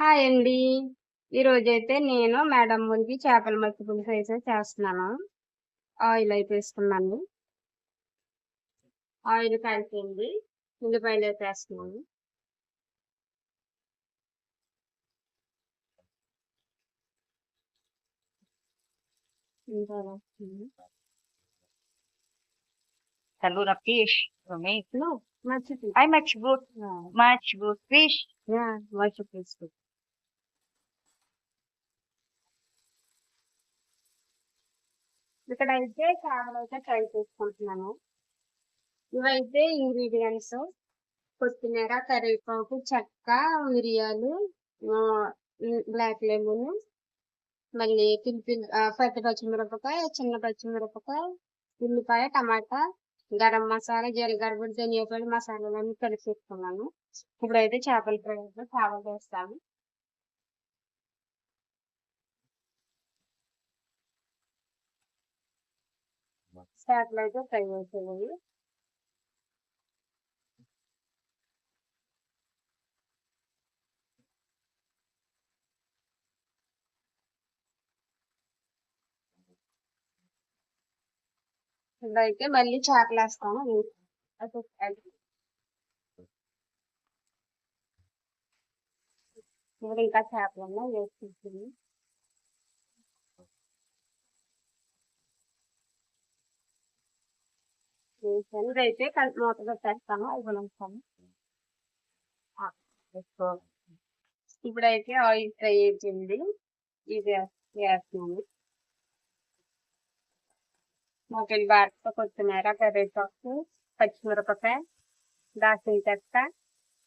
Hi అండి. ఈరోజైతే నేను మేడం మురికి చేపల మట్టి పులుసు అయితే చేస్తున్నాను. ఆయిల్ అయితే వేసుకున్నాను. ఆయిల్ కలిపింది ఉల్లిపాయలు అయితే వేస్తున్నాను. Taluna fish for me. No, మర్చిపోయి I much good, much good fish. అయితే చేపలు అయితే ట్రై చేసుకుంటున్నాను. ఇవైతే ఇంగ్రీడియంట్స్. కొత్తిమీర కరివేపాకు చెక్క మిరియాలు బ్లాక్ లెమన్ మళ్ళీ పిలిపిల్ పెద్ద పచ్చిమిరపకాయ చిన్న పచ్చిమిరపకాయ ఉల్లిపాయ టమాటా గరం మసాలా జీలకర్ర పొడి ధనియా పొడి మసాలాలన్నీ కలిపేసుకున్నాను ఇప్పుడైతే చేపల ఫ్రై అయితే చేపలు వేస్తాను చేపలు అయితే ఫ్రై చేసేవి ఇప్పుడైతే మళ్ళీ చేపలు వేస్తాను ఇంకా చేపలు ఉన్నాయి వేసుకుంటుంది వేసాను ఇదైతే మూత పెట్టేస్తాను ఐదు నిమిషాలు. ఇప్పుడైతే ఆయిల్ ఫ్రై అయిపోయింది. ఇది వేస్తున్నాను. మొగలి బారతో కొత్తిమీర కరివేపాకు పచ్చిమిరపకాయ దాచిన చెక్క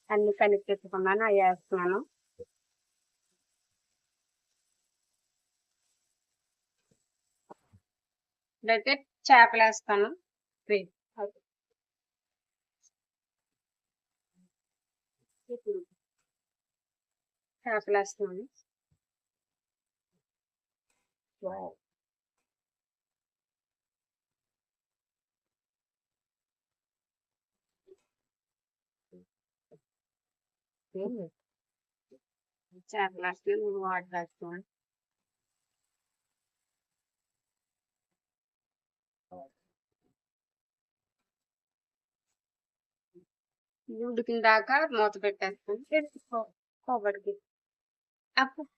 అన్ని కలిపి పెట్టుకున్నాను అవి వేస్తున్నాను. ఇప్పుడైతే చేపలు వేస్తాను half last. Wow. Okay. Half last one, what last one. ఉడికిన దాకా మూత పెట్టేస్తాను. కొబ్బరికి అప్పుడు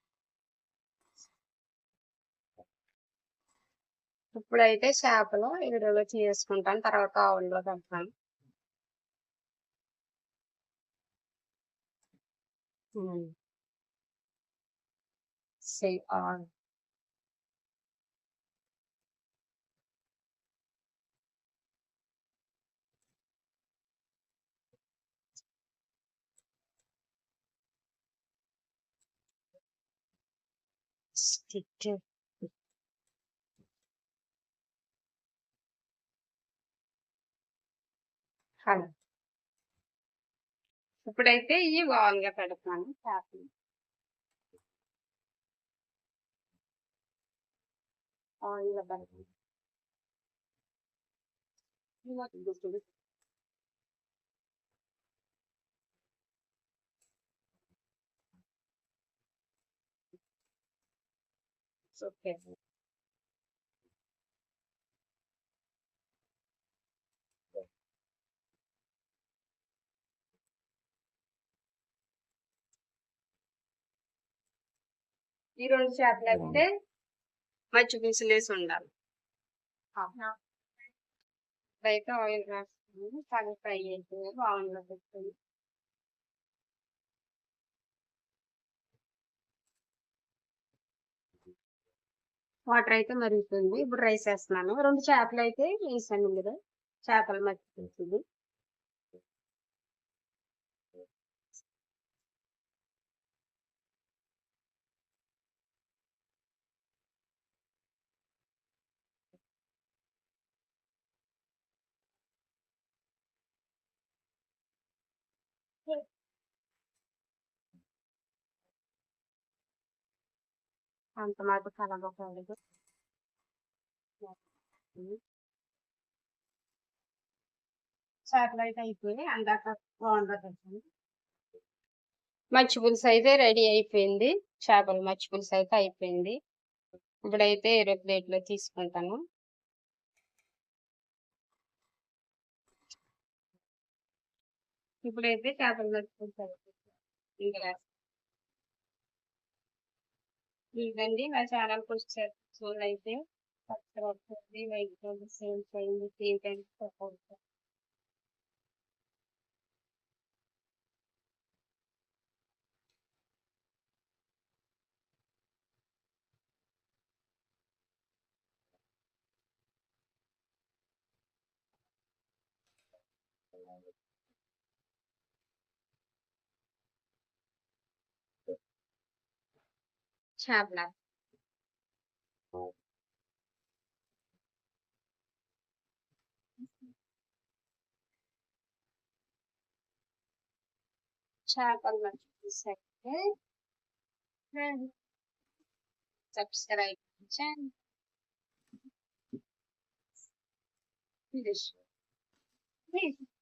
ఇప్పుడైతే చేపలు విడిగా చేసుకుంటాను తర్వాత ఆవుల్లో పెడతాను. Say on. Stick to hello ఇప్పుడైతే ఇవి బాగుంగా పెడుతున్నాను చేపలు ఆయిల్ పెడుతున్నాను okay. ఈ రెండు చేపలు అయితే మచ్చి పీసులు వేసి ఉండాలి అయితే ఆయిల్ రాసుకుని సగం ఫ్రై అయితే బాగుంది వాటర్ అయితే మరుగుతుంది. ఇప్పుడు రైస్ వేస్తున్నాను. రెండు చేపలు అయితే వేసాను ఇందులో. చేపలు మర్చిపోతుంది అంత మాట కలగకూడదు చేపలు అయితే అయిపోయి అందాక బాగుండదు మచ్చి పులుసు అయితే రెడీ అయిపోయింది. చేపల మచ్చి పులుసు అయితే అయిపోయింది. ఇప్పుడైతే ఇరవై ప్లేట్లో తీసుకుంటాను. ఇప్పుడైతే చేపల మచ్చి పులుసు అయిపోయింది. ఇంకా రాసి- ఇదండి నా ఛానల్ పులుసు చూడైతే సబ్స్క్రైబ్ చేయండి లైక్ చేయండి షేర్ చేయండి చేయండి సపోర్ట్ చేయండి చేపల చేపల మచ్చి పులుసు అయితే సబ్స్క్రైబ్ చేయండి Finish. Please.